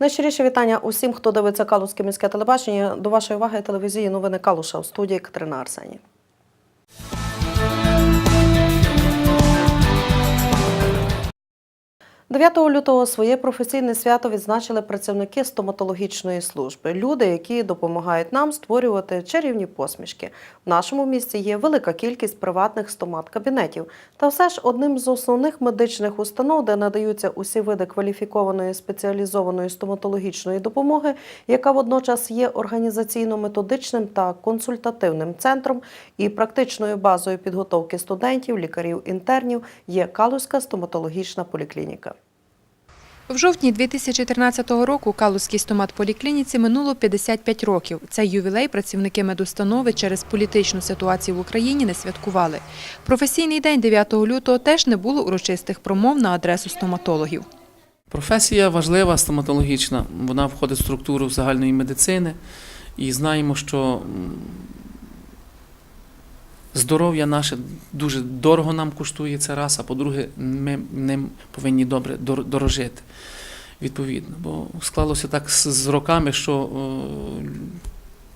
Найщиріше вітання усім, хто дивиться Калузьке міське телебачення. До вашої уваги телевізії новини Калуша у студії Катерина Арсені. – 9 лютого своє професійне свято відзначили працівники стоматологічної служби. Люди, які допомагають нам створювати чарівні посмішки. В нашому місті є велика кількість приватних стомат-кабінетів. Та все ж одним з основних медичних установ, де надаються усі види кваліфікованої спеціалізованої стоматологічної допомоги, яка водночас є організаційно-методичним та консультативним центром і практичною базою підготовки студентів, лікарів, інтернів, є Калузька стоматологічна поліклініка. В жовтні 2013 року Калузькій стомат-поліклініці минуло 55 років. Цей ювілей працівники медустанови через політичну ситуацію в Україні не святкували. Професійний день 9 лютого теж не було урочистих промов на адресу стоматологів. Професія важлива, стоматологічна. Вона входить в структуру загальної медицини. І знаємо, що здоров'я наше дуже дорого нам коштує це раз, а по-друге, ми ним повинні добре дорожити. Відповідно. Бо склалося так з, роками, що е,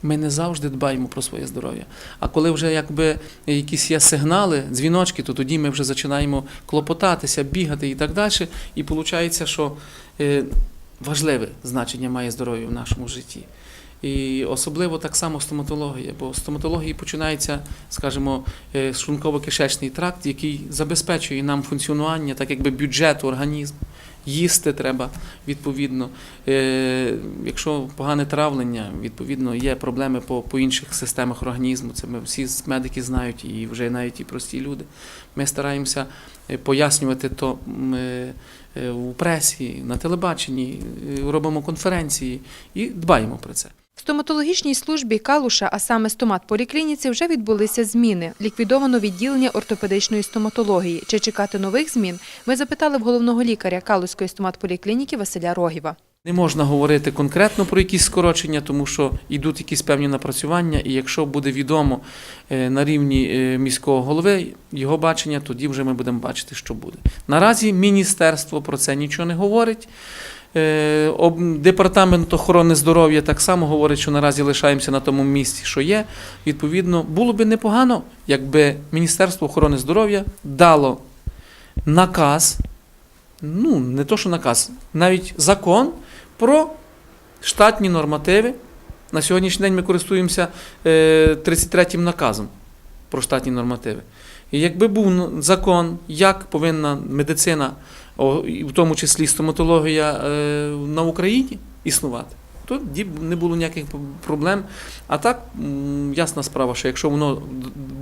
ми не завжди дбаємо про своє здоров'я. А коли вже якби якісь є сигнали, дзвіночки, то тоді ми вже починаємо клопотатися, бігати і так далі. І виходить, що е, важливе значення має здоров'я в нашому житті. І особливо так само стоматологія, бо стоматології починається, скажімо, е, шлунково-кишечний тракт, який забезпечує нам функціонування, так якби бюджет організму. Їсти треба відповідно. Е, якщо погане травлення, відповідно є проблеми по, по інших системах організму. Це ми всі медики знають, і вже навіть і прості люди. Ми стараємося е, пояснювати то у пресі, на телебаченні, робимо конференції і дбаємо про це. В стоматологічній службі Калуша, а саме стомат-поліклініці, вже відбулися зміни. Ліквідовано відділення ортопедичної стоматології. Чи чекати нових змін? Ми запитали в головного лікаря Калузької стомат-поліклініки Василя Рогіва. Не можна говорити конкретно про якісь скорочення, тому що йдуть якісь певні напрацювання, і якщо буде відомо е, на рівні е, міського голови його бачення, тоді вже ми будемо бачити, що буде. Наразі міністерство про це нічого не говорить. Е, Департамент охорони здоров'я так само говорить, що наразі лишаємося на тому місці, що є. Відповідно, було би непогано, якби Міністерство охорони здоров'я дало наказ, ну не то, що наказ, навіть закон про штатні нормативи. На сьогоднішній день ми користуємося е, 33-м наказом про штатні нормативи. І якби був закон, як повинна медицина, в тому числі стоматологія е, на Україні існувати, тоді не було ніяких проблем. А так, ясна справа, що якщо воно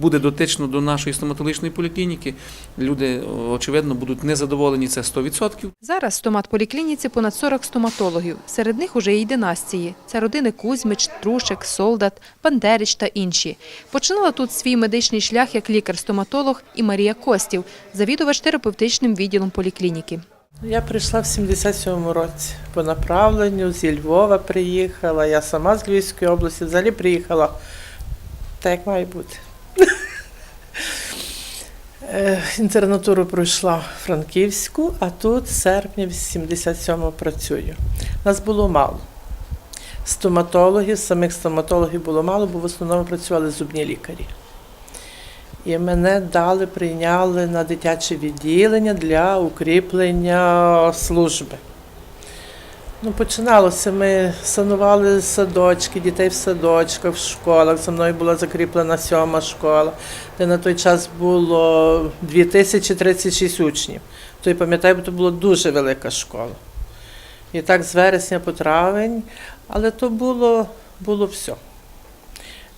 буде дотично до нашої стоматологічної поліклініки, люди, очевидно, будуть незадоволені це 100%. Зараз в стомат-поліклініці понад 40 стоматологів. Серед них уже й династії. Це родини Кузьмич, Трушек, Солдат, Бандерич та інші. Починала тут свій медичний шлях як лікар-стоматолог і Марія Костів, завідувач терапевтичним відділом поліклініки. Я прийшла в 77-му році по направленню, зі Львова приїхала, я сама з Львівської області, взагалі приїхала так, як має бути. Е, Інтернатуру пройшла в Франківську, а тут з серпня 77-го працюю. Нас було мало. Стоматологів, самих стоматологів було мало, бо в основному працювали зубні лікарі. І мене дали, прийняли на дитяче відділення для укріплення служби. Ну, починалося. Ми санували садочки, дітей в садочках, в школах. За мною була закріплена сьома школа, де на той час було 2036 учнів. То я пам'ятаю, бо це була дуже велика школа. І так з вересня по травень, але то було, було все.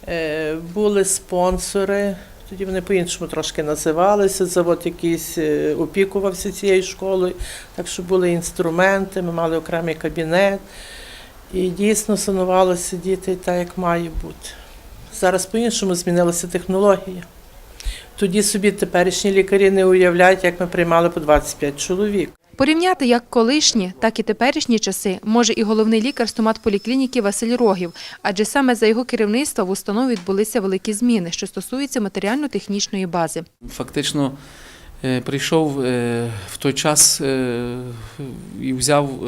Е, були спонсори, тоді вони по-іншому трошки називалися. Завод якийсь е, опікувався цією школою, так що були інструменти, ми мали окремий кабінет. І дійсно санувалося діти так, як має бути. Зараз по-іншому змінилася технологія. Тоді собі теперішні лікарі не уявляють, як ми приймали по 25 чоловік. Порівняти як колишні, так і теперішні часи може і головний лікар стомат-поліклініки Василь Рогів, адже саме за його керівництва в установі відбулися великі зміни, що стосуються матеріально-технічної бази. Фактично е, прийшов е, в той час е, і взяв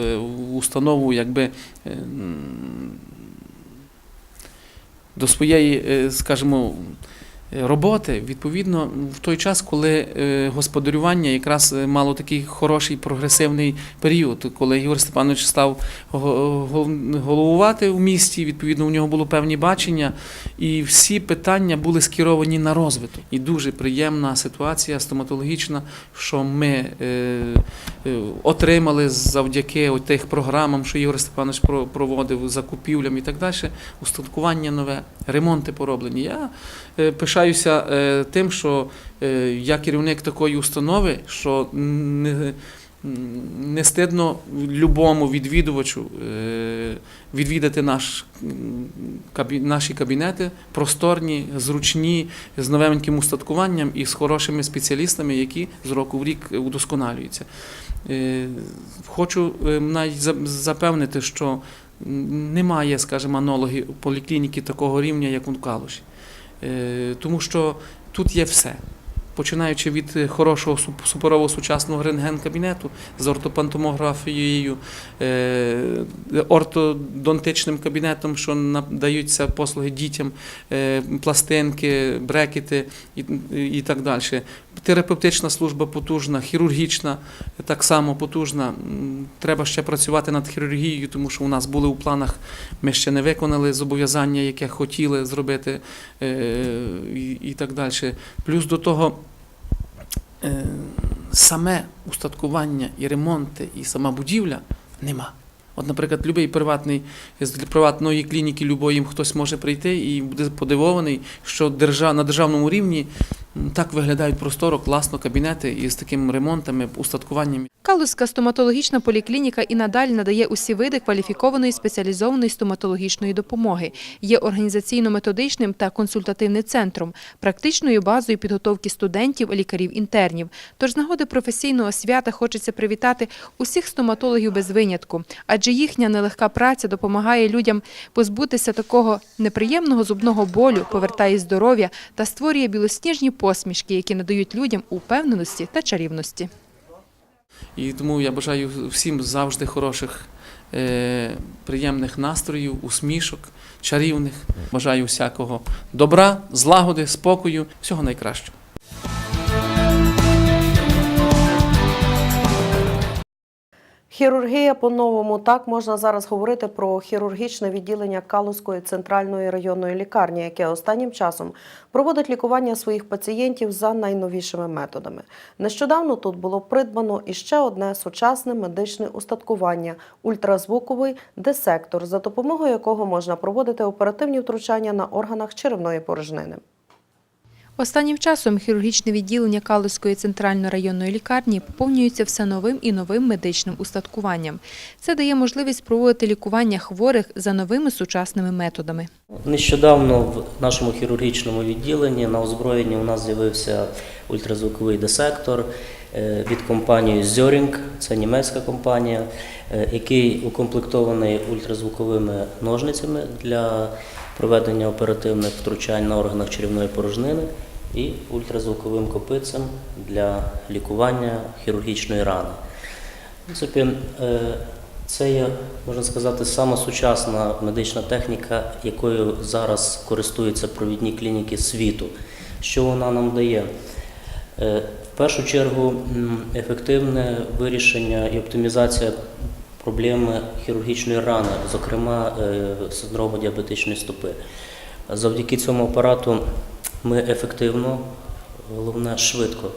установу якби. До своєї, скажімо, роботи, відповідно, в той час, коли е, господарювання якраз е, мало такий хороший прогресивний період, коли Ігор Степанович став головувати в місті, відповідно, у нього було певні бачення, і всі питання були скеровані на розвиток. І дуже приємна ситуація стоматологічна, що ми е, е, отримали завдяки тих програмам, що Ігор Степанович проводив закупівлям і так далі, устаткування нове, ремонти пороблені. Я е, пишаюся е, тим, що е, я керівник такої установи, що не, не стидно любому відвідувачу е, відвідати наш, наші кабінети, просторні, зручні, з новеньким устаткуванням і з хорошими спеціалістами, які з року в рік удосконалюються. Хочу навіть запевнити, що немає, скажімо, анології поліклініки такого рівня, як у Калуші. Е, Тому що тут є все. Починаючи від хорошого суп- суперового сучасного рентген-кабінету з ортопантомографією, е, ортодонтичним кабінетом, що надаються послуги дітям, е, пластинки, брекети і так далі. Терапевтична служба потужна, хірургічна так само потужна. Треба ще працювати над хірургією, тому що у нас були у планах, ми ще не виконали зобов'язання, яке хотіли зробити, е, і, так далі. Плюс до того. е, Саме устаткування і ремонти, і сама будівля нема. От, наприклад, будь-який приватний з приватної клініки любої хтось може прийти і буде подивований, що держав, на державному рівні так виглядають просторо, класно кабінети із такими ремонтами, устаткуванням. Калузька стоматологічна поліклініка і надалі надає усі види кваліфікованої спеціалізованої стоматологічної допомоги. Є організаційно-методичним та консультативним центром, практичною базою підготовки студентів, лікарів-інтернів. Тож з нагоди професійного свята хочеться привітати усіх стоматологів без винятку, адже їхня нелегка праця допомагає людям позбутися такого неприємного зубного болю, повертає здоров'я та створює білосніжні посмішки, які надають людям упевненості та чарівності. І тому я бажаю всім завжди хороших, е, приємних настроїв, усмішок, чарівних. Бажаю всякого добра, злагоди, спокою, всього найкращого. Хірургія по-новому так можна зараз говорити про хірургічне відділення Калузької центральної районної лікарні, яке останнім часом проводить лікування своїх пацієнтів за найновішими методами. Нещодавно тут було придбано іще одне сучасне медичне устаткування ультразвуковий десектор, за допомогою якого можна проводити оперативні втручання на органах черевної порожнини. Останнім часом хірургічне відділення Калузької центральної районної лікарні поповнюється все новим і новим медичним устаткуванням. Це дає можливість проводити лікування хворих за новими сучасними методами. Нещодавно в нашому хірургічному відділенні на озброєнні у нас з'явився ультразвуковий десектор від компанії Zöring, це німецька компанія, е, який укомплектований ультразвуковими ножницями для проведення оперативних втручань на органах черевної порожнини і ультразвуковим копицем для лікування хірургічної рани. В принципі, е, це є, можна сказати, сама сучасна медична техніка, якою зараз користуються провідні клініки світу. Що вона нам дає? Е, В першу чергу ефективне вирішення і оптимізація проблеми хірургічної рани, зокрема е, синдрому діабетичної стопи. Завдяки цьому апарату ми ефективно, головне швидко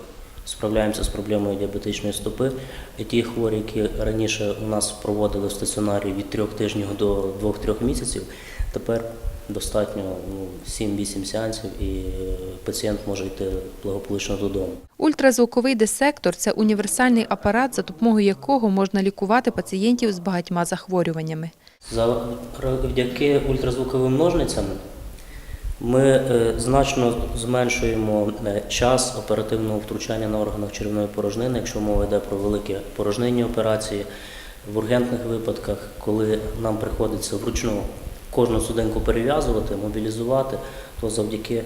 справляємося з проблемою діабетичної стопи. І ті хворі, які раніше у нас проводили в стаціонарі від трьох тижнів до двох-трьох місяців, тепер достатньо ну, 7-8 сеансів і е, пацієнт може йти благополучно додому. Ультразвуковий десектор це універсальний апарат, за допомогою якого можна лікувати пацієнтів з багатьма захворюваннями. Завдяки ультразвуковим ножницям ми е, значно зменшуємо е, час оперативного втручання на органах черевної порожнини, якщо мова йде про великі порожнинні операції. В ургентних випадках, коли нам приходиться вручну кожну судинку перев'язувати, мобілізувати, то завдяки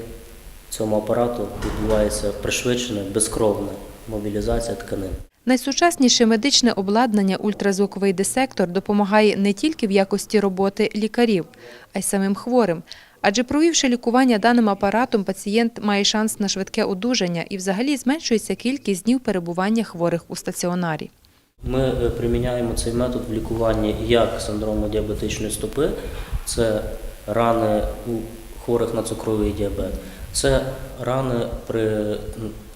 цьому апарату відбувається пришвидшене, безкровне мобілізація тканин. Найсучасніше медичне обладнання ультразвуковий дисектор допомагає не тільки в якості роботи лікарів, а й самим хворим. Адже провівши лікування даним апаратом, пацієнт має шанс на швидке одужання і взагалі зменшується кількість днів перебування хворих у стаціонарі. Ми е, приміняємо цей метод в лікуванні як синдрому діабетичної стопи, це рани у хворих на цукровий діабет, це рани при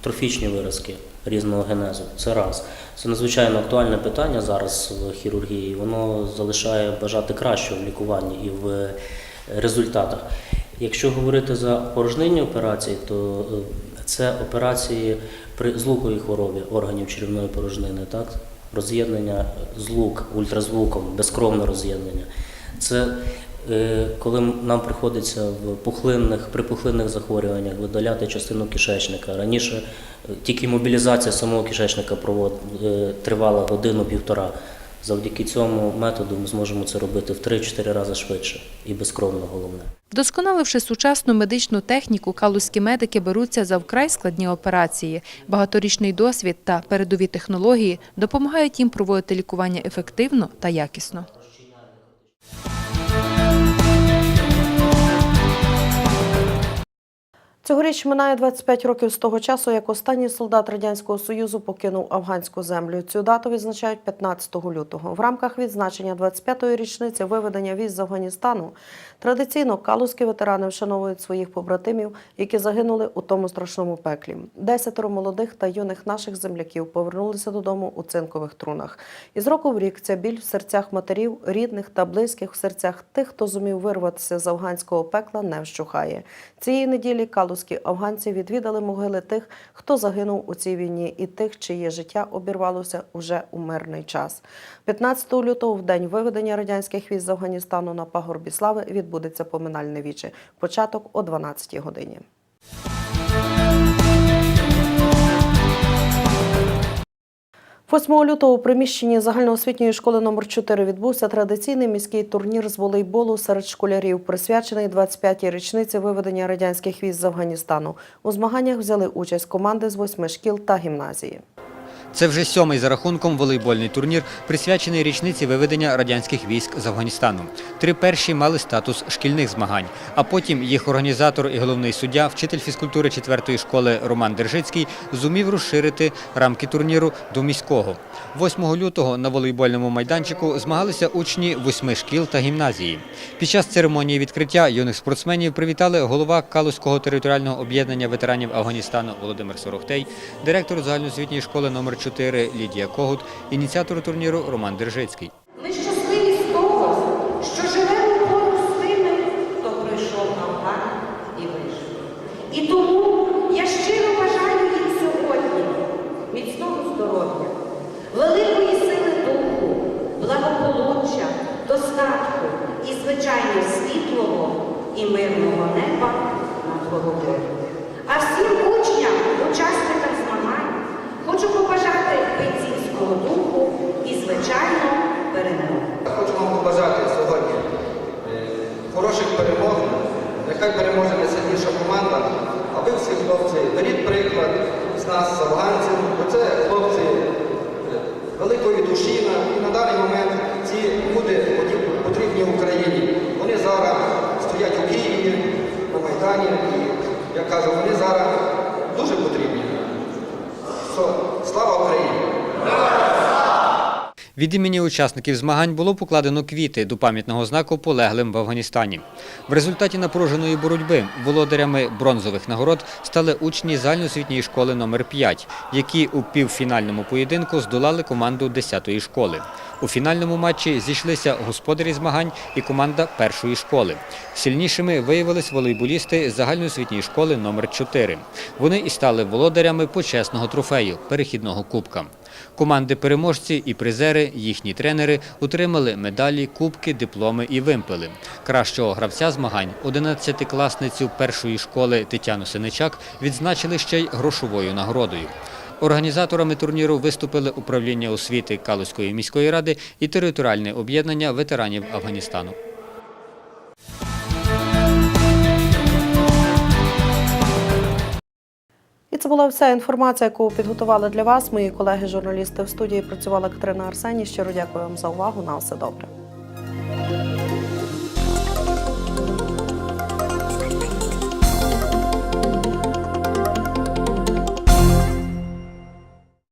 трофічні виразки різного генезу. Це раз. Це надзвичайно актуальне питання зараз в хірургії. Воно залишає бажати кращого в лікуванні і в результатах. Якщо говорити за порожнинні операції, то е, це операції при злуковій хворобі органів черевної порожнини, так? роз'єднання злук ультразвуком, безкровне роз'єднання. Це е, коли нам приходиться в пухлинних, при пухлинних захворюваннях видаляти частину кишечника. Раніше е, тільки мобілізація самого кишечника тривала годину-півтора. Завдяки цьому методу ми зможемо це робити в 3-4 рази швидше і безкровно головне. Вдосконаливши сучасну медичну техніку, калузькі медики беруться за вкрай складні операції. Багаторічний досвід та передові технології допомагають їм проводити лікування ефективно та якісно. Цьогоріч минає 25 років з того часу, як останній солдат Радянського Союзу покинув афганську землю. Цю дату відзначають 15 лютого. В рамках відзначення 25-ї річниці виведення військ з Афганістану традиційно калузькі ветерани вшановують своїх побратимів, які загинули у тому страшному пеклі. Десятеро молодих та юних наших земляків повернулися додому у цинкових трунах. І з року в рік ця біль в серцях матерів, рідних та близьких в серцях тих, хто зумів вирватися з афганського пекла, не вщухає. Цієї неділі калузькі афганці відвідали могили тих, хто загинув у цій війні, і тих, чиє життя обірвалося уже у мирний час. 15 лютого, в день виведення радянських військ з Афганістану на пагорбі слави, відбудеться поминальне віче. Початок о 12 годині. – 8 лютого у приміщенні загальноосвітньої школи номер 4 відбувся традиційний міський турнір з волейболу серед школярів, присвячений 25-й річниці виведення радянських військ з Афганістану. У змаганнях взяли участь команди з восьми шкіл та гімназії. Це вже сьомий за рахунком волейбольний турнір, присвячений річниці виведення радянських військ з Афганістану. Три перші мали статус шкільних змагань, а потім їх організатор і головний суддя, вчитель фізкультури 4-ї школи Роман Держицький, зумів розширити рамки турніру до міського. 8 лютого на волейбольному майданчику змагалися учні восьми шкіл та гімназії. Під час церемонії відкриття юних спортсменів привітали голова Калузького територіального об'єднання ветеранів Афганістану Володимир Сорохтей, директор загальноосвітньої школи номер 4 Лідія Когут, ініціатор турніру Роман Держицький. Ми щасливі того, що живемо поруч з тими, хто пройшов Афган і вижив. І тому я щиро бажаю їм сьогодні міцного здоров'я, великої сили духу, благополуччя, достатку і, звичайно, світлого і мирного неба над головою. А всім учням, учасникам змагань хочу побажати бойцівського духу і, звичайно, перемоги. Хочу вам побажати сьогодні е, хороших перемог. Нехай переможе найсильніша команда. А ви всі хлопці, беріть приклад з нас, з афганців, бо це хлопці е, великої душі і на даний момент ці люди потріб- потрібні Україні. Вони зараз стоять у Києві, на Майдані, і я кажу, вони зараз дуже потрібні. Слава Україні! Від імені учасників змагань було покладено квіти до пам'ятного знаку полеглим в Афганістані. В результаті напруженої боротьби володарями бронзових нагород стали учні загальноосвітньої школи номер 5 які у півфінальному поєдинку здолали команду 10-ї школи. У фінальному матчі зійшлися господарі змагань і команда першої школи. Сильнішими виявились волейболісти загальноосвітньої школи номер 4 Вони і стали володарями почесного трофею перехідного кубка. Команди переможці і призери, їхні тренери отримали медалі, кубки, дипломи і вимпели. Кращого гравця змагань, 11-класницю першої школи Тетяну Синичак, відзначили ще й грошовою нагородою. Організаторами турніру виступили управління освіти Калузької міської ради і територіальне об'єднання ветеранів Афганістану. І це була вся інформація, яку підготували для вас. Мої колеги-журналісти в студії працювала Катерина Арсені. Щиро дякую вам за увагу. На все добре.